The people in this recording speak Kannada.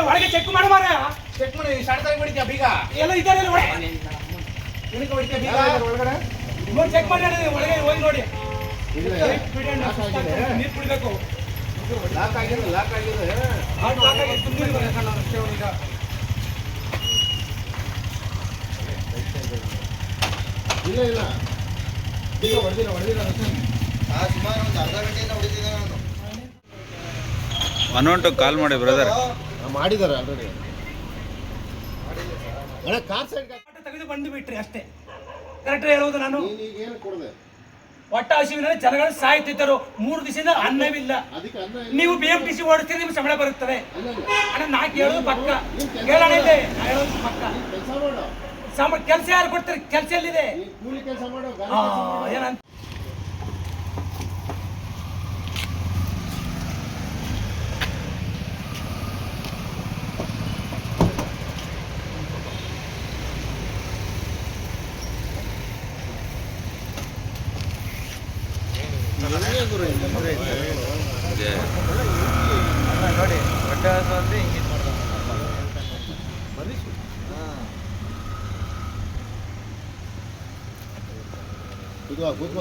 ಒಳಗೆ ಚೆಕ್ ಮಾಡಿ ಮಾರ ಚೆಕ್ ಮಾಡಿ ಸಣ್ಣ ತಾಯಿ ಹೊಡಿತೀಯ ಬೀಗ ಎಲ್ಲ ಇದ್ದಾರೆ ಒಳಗೆ ಹೊಡಿತೀಯ ಬೀಗ ಒಳಗಡೆ ನೋಡಿ ಚೆಕ್ ಮಾಡಿ ಒಳಗೆ ಹೋಗಿ ನೋಡಿ ನೀರು ಕುಡಿಬೇಕು ಲಾಕ್ ಆಗಿದೆ ಲಾಕ್ ಆಗಿದೆ ಇಲ್ಲ ಇಲ್ಲ. ಈಗ ಹೊಡೆದಿಲ್ಲ ಹೊಡೆದಿಲ್ಲ ಸುಮಾರು ಒಂದು ಅರ್ಧ ಗಂಟೆಯಿಂದ ಹೊಡಿತಿದ್ದೆ ನಾನು ಹನ್ನೊಂದು ಕಾಲ್ ಮಾಡಿ ಬ್ರದರ್ ಮಾಡಿದಾರೆ ಆಲ್ರೆಡಿ ಅಣ್ಣ ಕಾರ್ ಸೈಡ್ ತೆಗೆದು ಬಂದು ಬಿಟ್ರಿ ಅಷ್ಟೇ ಕರೆಕ್ಟ್ ಹೇಳೋದು ನಾನು. ನೀನು ಈಗ ಏನು ಕೊಡದೆ? ಒಟ್ಟ ಹಸಿವಿನಲ್ಲಿ ಜನಗಳು ಸಾಯ್ತಿದ್ದರು ಮೂರು ದಿವಸದಿಂದ ಅನ್ನವಿಲ್ಲ. ನೀವು ಬಿ ಎಂ ಟಿ ಸಿ ಓಡಿಸ್ತೀರಿ ನಿಮ್ಗೆ ಸಂಬಳ ಬರುತ್ತದೆ. ಅಣ್ಣ ನಾ ಕೇಳೋದು ಪಕ್ಕ. ಕೇಳೋಣ ಇದೆ. ನಾ ಹೇಳೋದು ಪಕ್ಕ. ಸಂಬಳ ಕೆಲಸ ಯಾರು ಕೊಡ್ತಾರೆ? ಕೆಲಸ ಎಲ್ಲಿದೆ? ಏನಂತ ನೋಡಿ ಹೊಟ್ಟೆ ಹಸು ಅಂದ್ರೆ ಹಿಂಗೆ ಕೂತ್ಕೋ